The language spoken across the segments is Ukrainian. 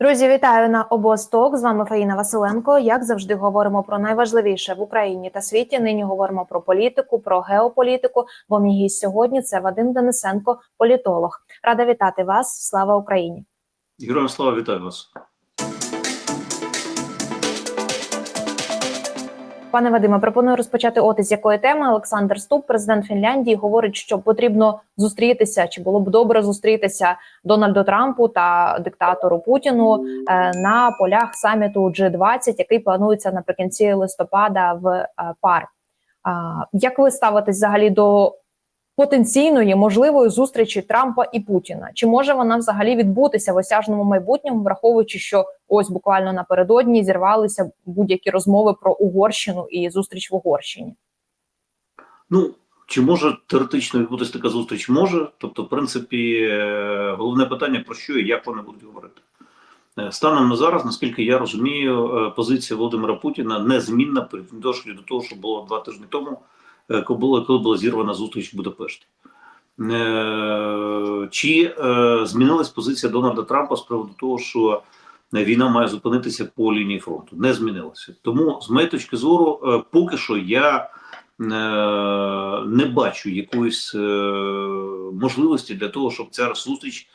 Друзі, вітаю на обосток. З вами Фаїна Василенко. Як завжди, говоримо про найважливіше в Україні та світі. Нині говоримо про політику, про геополітику. Бо мій гість сьогодні це Вадим Денисенко, політолог. Рада вітати вас. Слава Україні! Героям слава вітаю вас. Пане Вадиме, пропоную розпочати от із якої теми Олександр Ступ, президент Фінляндії, говорить, що потрібно зустрітися, чи було б добре зустрітися Дональду Трампу та диктатору Путіну е, на полях саміту G20, який планується наприкінці листопада в е, пар. Як ви ставитесь взагалі до потенційної можливої зустрічі Трампа і Путіна? Чи може вона взагалі відбутися в осяжному майбутньому, враховуючи, що ось буквально напередодні зірвалися будь-які розмови про Угорщину і зустріч в Угорщині? Ну чи може теоретично відбутися така зустріч? Може. Тобто, в принципі, е, головне питання про що і як вони будуть говорити. Е, Станом на зараз, наскільки я розумію, е, позиція Володимира Путіна незмінна при до того, що було два тижні тому, коли була, коли була зірвана зустріч в Будапешті. Е, Чи е, змінилась позиція Дональда Трампа з приводу того, що війна має зупинитися по лінії фронту? Не змінилася. Тому, з моєї точки зору, е, поки що я е, не бачу якоїсь е, можливості для того, щоб ця зустріч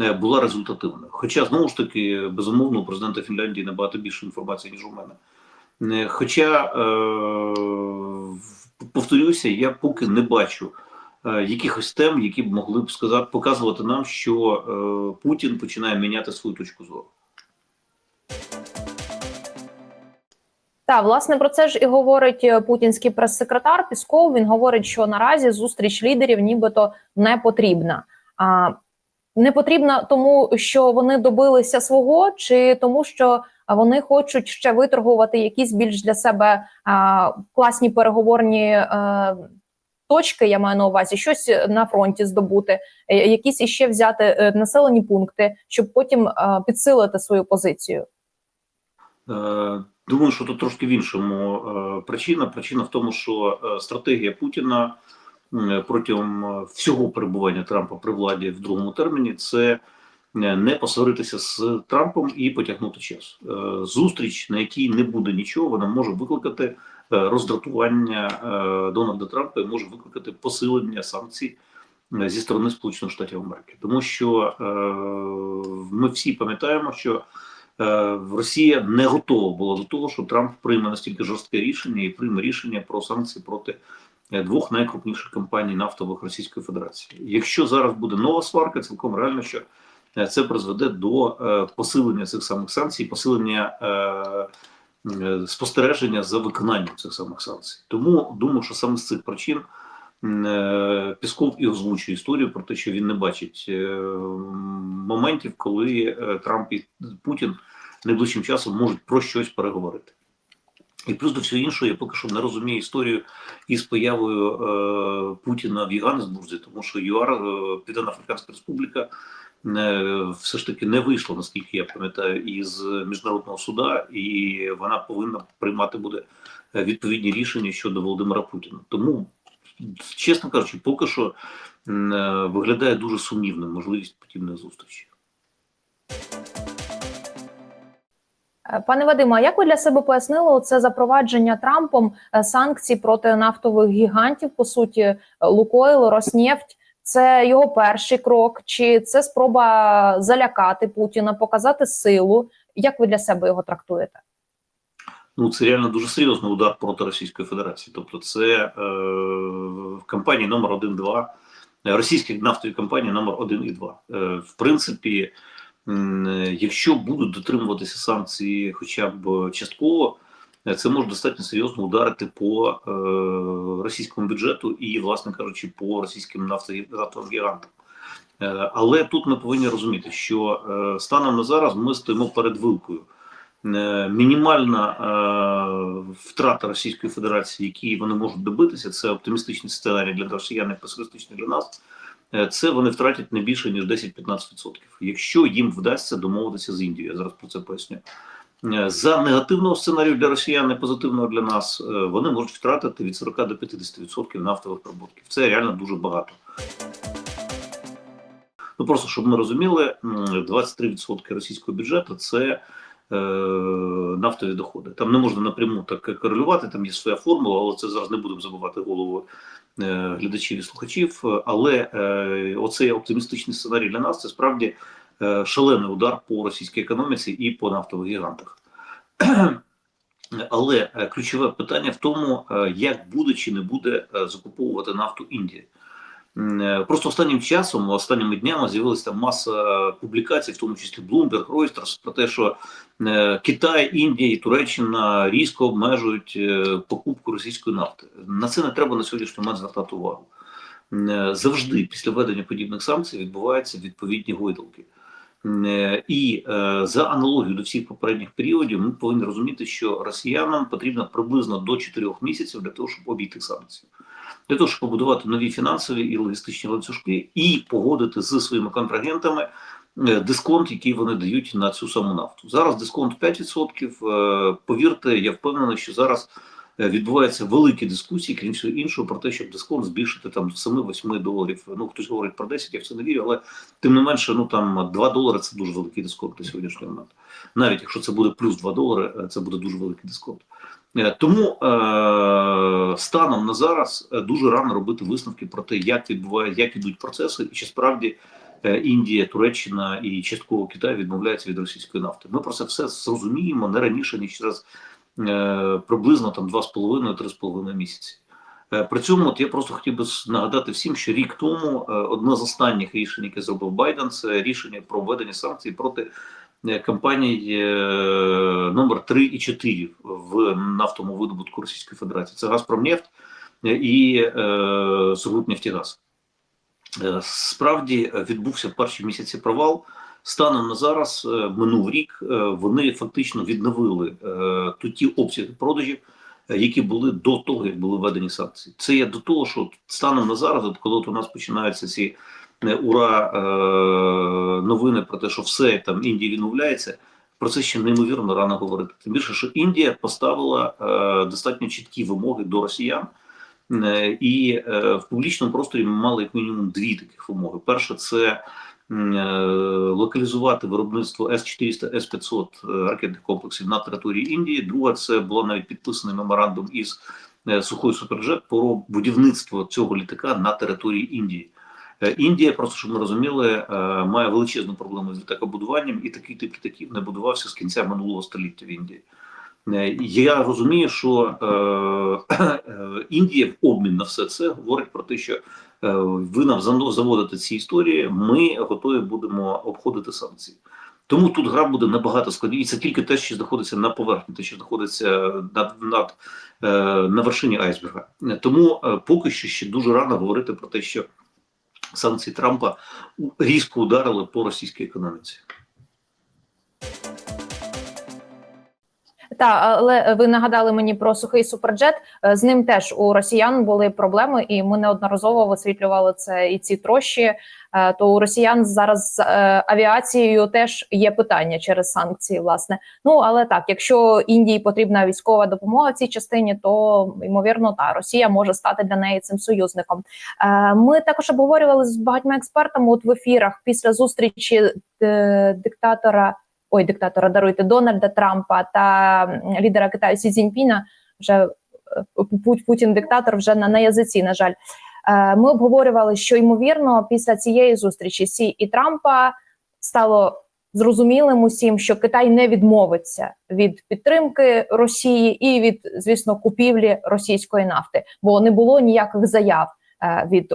е, була результативною. Хоча, знову ж таки, безумовно, у президента Фінляндії набагато більше інформації, ніж у мене. Е, Хоча, е, повторюся, я поки не бачу е, якихось тем, які б могли б сказати, показувати нам, що е, Путін починає міняти свою точку зору. Та власне про це ж і говорить е, путінський прес-секретар Пісков. Він говорить, що наразі зустріч лідерів нібито не потрібна. А не потрібна тому, що вони добилися свого, чи тому, що вони хочуть ще виторгувати якісь більш для себе а, класні переговорні е, точки. Я маю на увазі щось на фронті здобути, е, якісь іще взяти е, населені пункти, щоб потім е, підсилити свою позицію. Думаю, що тут трошки в іншому причина. Причина в тому, що стратегія Путіна протягом е, всього перебування Трампа при владі в другому терміні це е, не посваритися з Трампом і потягнути час. Е, Зустріч, на якій не буде нічого, вона може викликати е, роздратування е, Дональда Трампа і може викликати посилення санкцій е, зі сторони Сполучених Штатів Америки, тому що е, ми всі пам'ятаємо, що Е, Росія не готова була до того, що Трамп прийме настільки жорстке рішення і прийме рішення про санкції проти е, двох найкрупніших компаній нафтових Російської Федерації. Якщо зараз буде нова сварка, цілком реально, що е, це призведе до е, посилення цих самих санкцій, посилення е, е, спостереження за виконанням цих самих санкцій. Тому думаю, що саме з цих причин. е, Пісков і озвучує історію про те, що він не бачить е, моментів, коли е, Трамп і Путін найближчим часом можуть про щось переговорити. І плюс до всього іншого, я поки що не розумію історію із появою е, Путіна в Єганнесбурзі, тому що ЮАР, е, Південно-Африканська Республіка, е, все ж таки не вийшла, наскільки я пам'ятаю, із міжнародного суда, і вона повинна приймати буде відповідні рішення щодо Володимира Путіна. Тому, чесно кажучи, поки що е, виглядає дуже сумнівною можливість подібної зустрічі. Пане Вадиме, а як ви для себе пояснили це запровадження Трампом е, санкцій проти нафтових гігантів, по суті, е, Лукойл, Роснефть? Це його перший крок, чи це спроба залякати Путіна, показати силу? Як ви для себе його трактуєте? Ну, це реально дуже серйозний удар проти Російської Федерації. Тобто, це е, компанії номер 1-2, е, російські нафтові компанії номер 1 і 2. Е, в принципі, е, якщо будуть дотримуватися санкції хоча б частково, це може достатньо серйозно ударити по е, російському бюджету і, власне кажучи, по російським нафтовим нафтовим гігантам. Е, але тут ми повинні розуміти, що е, станом на зараз ми стоїмо перед вилкою. Мінімальна втрата Російської Федерації, які вони можуть добитися, це оптимістичний сценарій для росіян, і песимістичний для нас. Е, Це вони втратять не більше ніж 10-15%. Якщо їм вдасться домовитися з Індією, я зараз про це поясню. Е, За негативного сценарію для росіян і позитивного для нас, е, вони можуть втратити від 40 до 50% нафтових прибутків. Це реально дуже багато. Ну просто щоб ми розуміли, м, 23% російського бюджету це нафтові доходи. Там не можна напряму так корелювати, там є своя формула, але це зараз не будемо забувати голову е, глядачів і слухачів. Але е, оцей оптимістичний сценарій для нас це справді е, шалений удар по російській економіці і по нафтових гігантах. Але е, ключове питання в тому, е, як буде чи не буде е, закуповувати нафту Індія. Е, Просто останнім часом, останніми днями з'явилася маса публікацій, в тому числі Bloomberg, Reuters, про те, що е, Китай, Індія і Туреччина різко обмежують е, покупку російської нафти. На це не треба на сьогоднішній момент звертати увагу. Е, Завжди після введення подібних санкцій відбуваються відповідні гойдалки. І за аналогією до всіх попередніх періодів, ми повинні розуміти, що росіянам потрібно приблизно до 4 місяців для того, щоб обійти санкції, для того, щоб побудувати нові фінансові і логістичні ланцюжки, і погодити з своїми контрагентами е, дисконт, який вони дають на цю саму нафту. Зараз дисконт 5%. Е, Повірте, я впевнений, що зараз е, відбуваються великі дискусії, крім всього іншого, про те, щоб дисконт збільшити там з 7-8 доларів. Ну хтось говорить про 10, я в це не вірю, але тим не менше, ну там 2 долари це дуже великий дисконт на сьогоднішній момент. Навіть якщо це буде плюс 2 долари, це буде дуже великий дисконт. Е, Тому е, станом на зараз е, дуже рано робити висновки про те, як відбуває, як ідуть процеси, і чи справді Індія, Туреччина і частково Китай відмовляються від російської нафти. Ми про це все зрозуміємо не раніше ніж через приблизно там 2,5-3,5 місяці. При цьому от я просто хотів би нагадати всім, що рік тому одне з останніх рішень, яке зробив Байден, це рішення про введення санкцій проти компаній е, номер 3 і 4 в нафтовому видобутку Російської Федерації. Це Газпромнефть і е, Сургутнефтегаз. Е, Справді відбувся перші місяці провал. Станом на зараз минув рік. Вони фактично відновили ту- ті обсяги продажів, які були до того, як були введені санкції. Це є до того, що станом на зараз, от коли от у нас починаються ці е, ура е, новини про те, що все там Індія відмовляється. Про це ще неймовірно рано говорити. Тим більше, що Індія поставила е, достатньо чіткі вимоги до росіян. Е, І е, в публічному просторі ми мали як мінімум дві таких вимоги. Перша це е, локалізувати виробництво С-400, С-500 е, ракетних комплексів на території Індії. Друга це було навіть підписаний меморандум із е, Сухою Суперджет про будівництво цього літака на території Індії. Е, Індія, просто щоб ми розуміли, е, має величезну проблему з літакобудуванням, і такий тип літаків не будувався з кінця минулого століття в Індії. Е, Я розумію, що е, Індія в обмін на все це говорить про те, що ви нам заводите ці історії, ми готові будемо обходити санкції. Тому тут гра буде набагато складніше. І це тільки те, що знаходиться на поверхні, те, що знаходиться над, над на вершині айсберга. Тому поки що ще дуже рано говорити про те, що санкції Трампа різко ударили по російській економіці. Та але ви нагадали мені про сухий суперджет. Е, З ним теж у росіян були проблеми, і ми неодноразово висвітлювали це і ці трощі. Е, То у росіян зараз з е, авіацією теж є питання через санкції. Власне, ну але так, якщо Індії потрібна військова допомога в цій частині, то ймовірно та Росія може стати для неї цим союзником. Ми також обговорювали з багатьма експертами от в ефірах після зустрічі диктатора ой, диктатора даруйте Дональда Трампа та лідера Китаю Сі Цзіньпіна, вже е, Путін диктатор вже на, на язиці. На жаль, Е, ми обговорювали, що ймовірно після цієї зустрічі Сі і Трампа стало зрозумілим усім, що Китай не відмовиться від підтримки Росії і від, звісно, купівлі російської нафти, бо не було ніяких заяв е, від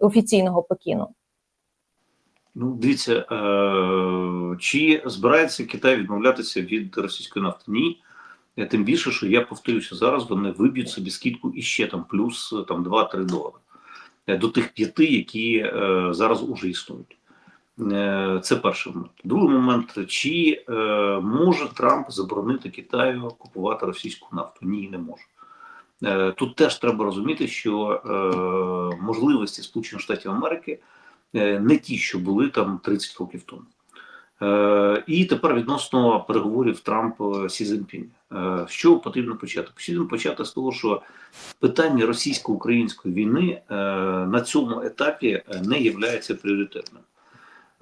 офіційного Пекіну. Ну, дивіться, е, чи збирається Китай відмовлятися від російської нафти? Ні. Е, Тим більше, що я повторюся, зараз вони виб'ють собі скидку іще там плюс там 2-3 долари Е, до тих п'яти, які зараз уже існують. Це перший момент. Другий момент: чи може Трамп заборонити Китаю купувати російську нафту? Ні, не може. Тут теж треба розуміти, що можливості Сполучених Штатів Америки не ті, що були там 30 років тому. Е, І тепер відносно переговорів Сі Цзіньпіня. Е, З чого потрібно почати? Потрібно почати з того, що питання російсько-української війни е, на цьому етапі е, не є пріоритетним.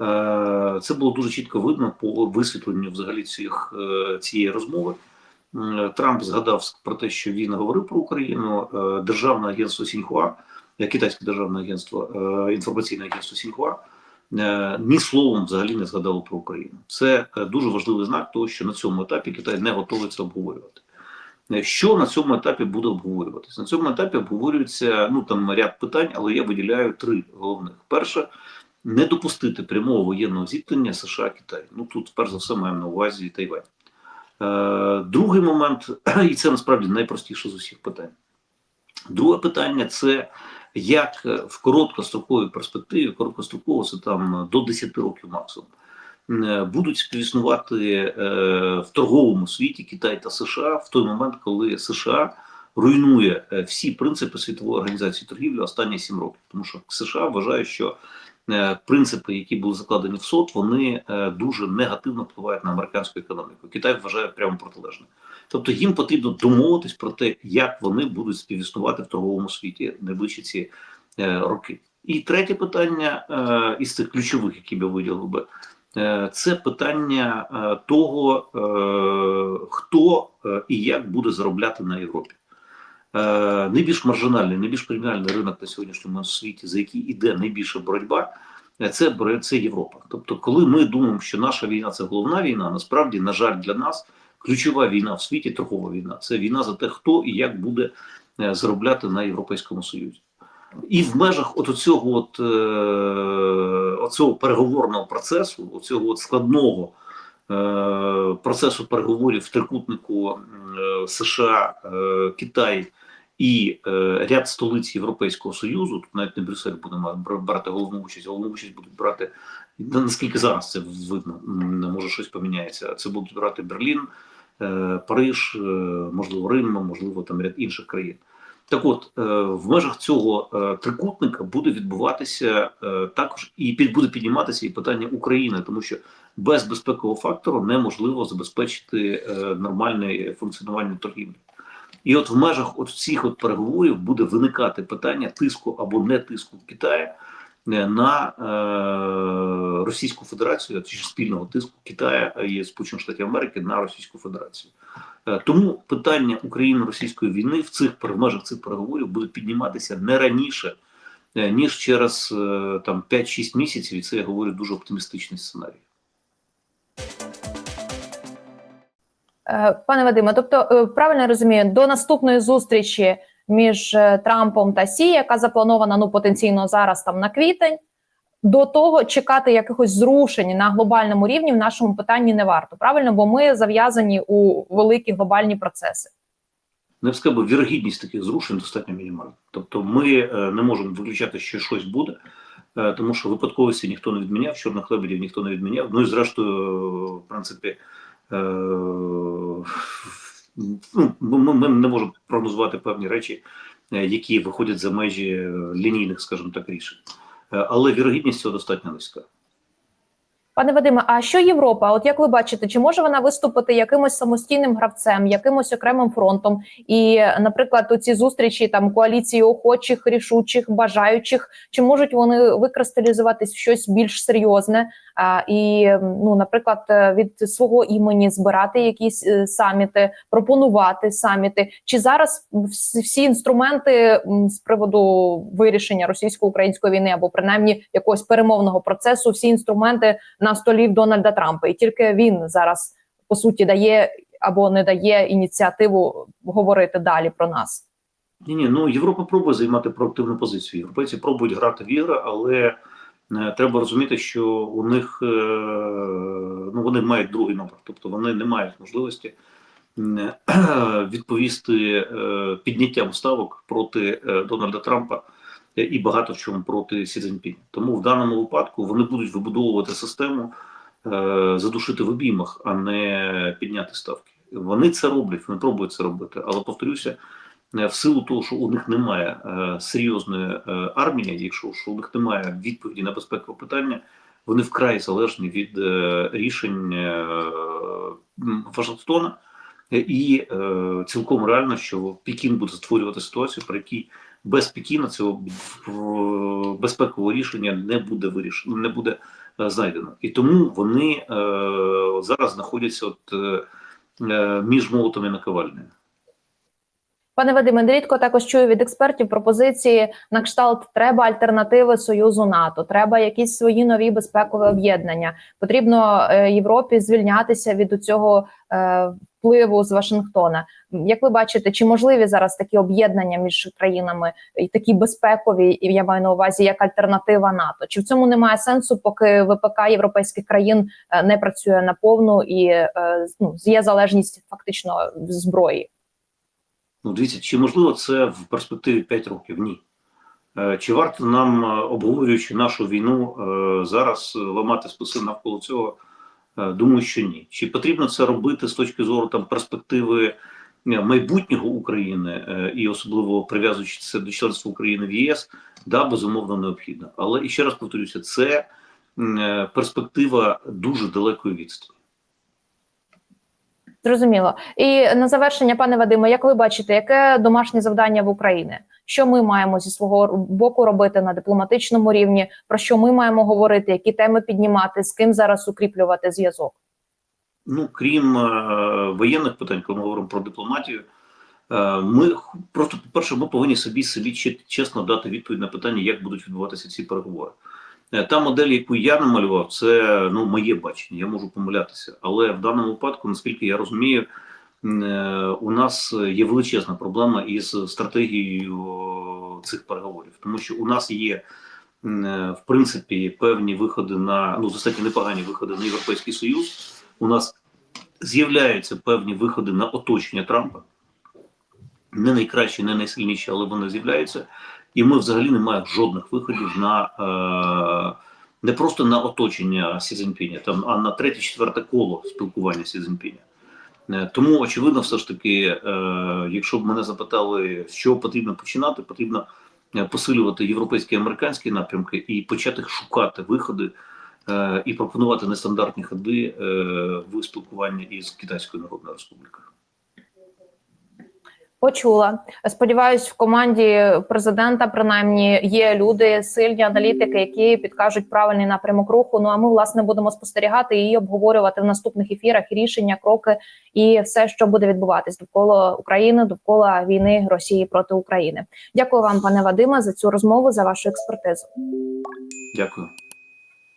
Е, Це було дуже чітко видно по висвітленню взагалі цих, е, цієї розмови. Трамп згадав про те, що він говорив про Україну. Е, Державне агентство Сіньхуа, е, китайське державне агентство, е, інформаційне агентство Сіньхуа, е, ні словом взагалі не згадало про Україну. Це е, дуже важливий знак того, що на цьому етапі Китай не готовий це обговорювати. Е, Що на цьому етапі буде обговорюватися? На цьому етапі обговорюється ну там ряд питань, але я виділяю три головних. Перше не допустити прямого воєнного зіткнення США Китай. Ну тут перш за все маємо на увазі Тайвань. Е, другий момент, і це насправді найпростіше з усіх питань. Друге питання це як е, в короткостроковій перспективі, короткостроково це там до 10 років максимум, е, будуть співіснувати е, в торговому світі Китай та США в той момент, коли США руйнує е, всі принципи світової організації торгівлі останні 7 років. Тому що США вважає, що е, принципи, які були закладені в СОТ, вони е, дуже негативно впливають на американську економіку. Китай вважає прямо протилежне. Тобто їм потрібно домовитись про те, як вони будуть співіснувати в торговому світі найближчі ці е, роки. І третє питання е, із цих ключових, які б я виділив би, е, це питання е, того, е, хто е, і як буде заробляти на Європі. Е, найбільш маржинальний, найбільш преміальний ринок на сьогоднішньому світі, за який іде найбільша боротьба, е, це, це Європа. Тобто, коли ми думаємо, що наша війна це головна війна, насправді, на жаль, для нас ключова війна в світі торгова війна. Це війна за те, хто і як буде е, заробляти на Європейському Союзі. І в межах от цього от, оцього переговорного процесу, оцього от складного процесу переговорів в трикутнику США, е, Китай і е, ряд столиць Європейського Союзу, тут навіть не Брюссель буде брати головну участь, головну участь будуть брати на- наскільки зараз це видно, може щось поміняється. Це будуть брати Берлін, е, Париж, е, можливо, Рим, можливо, там ряд інших країн. Так от, е, в межах цього е, трикутника буде відбуватися е, також і під буде підніматися і питання України, тому що без безпекового фактору неможливо забезпечити е, нормальне функціонування торгівлі. І от в межах от цих от переговорів буде виникати питання тиску або не тиску Китаю е, на е, Російську Федерацію, чи спільного тиску Китаю і Сполучених Штатів Америки на Російську Федерацію. Е, Тому питання України-російської війни в цих в межах цих переговорів буде підніматися не раніше, е, ніж через е, там 5-6 місяців, і це я говорю дуже оптимістичний сценарій. Пане Вадиме, тобто е, правильно розумію, до наступної зустрічі між е, Трампом та Сі, яка запланована ну потенційно зараз там на квітень, до того чекати якихось зрушень на глобальному рівні в нашому питанні не варто. Правильно, бо ми зав'язані у великі глобальні процеси. не сказав би, вірогідність таких зрушень достатньо мінімальна. Тобто ми е, не можемо виключати, що щось буде, е, тому що випадковості ніхто не відміняв, чорних лебедів ніхто не відміняв. Ну і зрештою, в принципі, е, ну, ми, не можемо прогнозувати певні речі, е, які виходять за межі е, лінійних, скажімо так, рішень. Е, Але вірогідність цього достатньо низька. Пане Вадиме, а що Європа? От як ви бачите, чи може вона виступити якимось самостійним гравцем, якимось окремим фронтом? І, наприклад, у ці зустрічі там коаліції охочих, рішучих, бажаючих, чи можуть вони викристалізуватись в щось більш серйозне? А, і ну, наприклад, від свого імені збирати якісь е, саміти, пропонувати саміти? Чи зараз всі інструменти з приводу вирішення російсько-української війни або принаймні якогось перемовного процесу, всі інструменти на столі в Дональда Трампа, і тільки він зараз по суті дає або не дає ініціативу говорити далі про нас. Ні, ні, ну Європа пробує займати проактивну позицію. Європейці пробують грати в ігри, але е, треба розуміти, що у них е, ну вони мають другий номер, тобто вони не мають можливості м, відповісти е, підняттям ставок проти е, Дональда Трампа е, і багато в чому проти Сі Цзіньпіня. Тому в даному випадку вони будуть вибудовувати систему е, задушити в обіймах, а не підняти ставки. Вони це роблять, вони пробують це робити, але повторюся. Е, в силу того, що у них немає е, серйозної е, армії, якщо що у них немає відповіді на безпекове питання, вони вкрай залежні від е, рішень е, Вашингтона, і е, цілком реально, що Пекін буде створювати ситуацію, при якій без Пекіна цього безпекового рішення не буде вирішено, не буде е, знайдено. І тому вони е, зараз знаходяться от, е, е, між молотом і наковальнею. Пане Вадиме, нерідко також чую від експертів пропозиції на кшталт треба альтернативи союзу НАТО, треба якісь свої нові безпекові об'єднання. Потрібно е, Європі звільнятися від цього впливу з Вашингтона. Як ви бачите, чи можливі зараз такі об'єднання між країнами і такі безпекові, і я маю на увазі як альтернатива НАТО? Чи в цьому немає сенсу, поки ВПК європейських країн е, не працює наповну і е, ну, є залежність фактично зброї? Ну, дивіться, чи можливо це в перспективі 5 років? Ні. Е, Чи варто нам, обговорюючи нашу війну, зараз ламати списи навколо цього? Е, Думаю, що ні. Чи потрібно це робити з точки зору там перспективи е, майбутнього України е, і особливо прив'язуючи це до членства України в ЄС? Да, безумовно, необхідно. Але і ще раз повторюся, це перспектива дуже далекої відстані. Зрозуміло. І на завершення, пане Вадиме, як ви бачите, яке домашнє завдання в Україні? Що ми маємо зі свого боку робити на дипломатичному рівні? Про що ми маємо говорити? Які теми піднімати? З ким зараз укріплювати зв'язок? Ну, крім е, воєнних питань, коли ми говоримо про дипломатію, е, ми просто, по-перше, ми повинні собі собі чесно дати відповідь на питання, як будуть відбуватися ці переговори. Е, Та модель, яку я намалював, це ну, моє бачення, я можу помилятися. Але в даному випадку, наскільки я розумію, у нас є величезна проблема із стратегією цих переговорів, тому що у нас є. е, В принципі, певні виходи на ну достатньо непогані виходи на європейський союз. У нас з'являються певні виходи на оточення Трампа. Не найкращі, не найсильніші, але вони з'являються. І ми взагалі не маємо жодних виходів на е, не просто на оточення Сі Цзіньпіня, там, а на третє, четверте коло спілкування Сі Цзіньпіня. Е, Тому очевидно, все ж таки, е, якщо б мене запитали, з чого потрібно починати, потрібно е, посилювати європейські і американські напрямки і почати шукати виходи і пропонувати нестандартні ходи в спілкуванні із Китайською Народною Республікою. Почула. Сподіваюсь, в команді президента принаймні є люди, сильні аналітики, які підкажуть правильний напрямок руху. Ну а ми власне будемо спостерігати і обговорювати в наступних ефірах рішення, кроки і все, що буде відбуватись довкола України, довкола війни Росії проти України. Дякую вам, пане Вадиме, за цю розмову, за вашу експертизу. Дякую.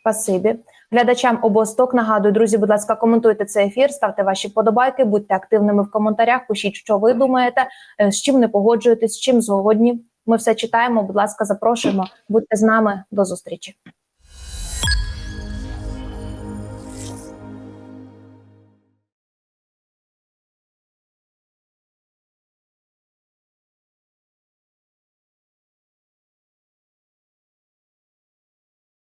Спасибі. Глядачам обосток нагадую, друзі, будь ласка, коментуйте цей ефір, ставте ваші подобайки, будьте активними в коментарях. Пишіть, що ви думаєте, е, з чим не погоджуєтесь, з чим згодні. Ми все читаємо. Будь ласка, запрошуємо. Будьте з нами до зустрічі.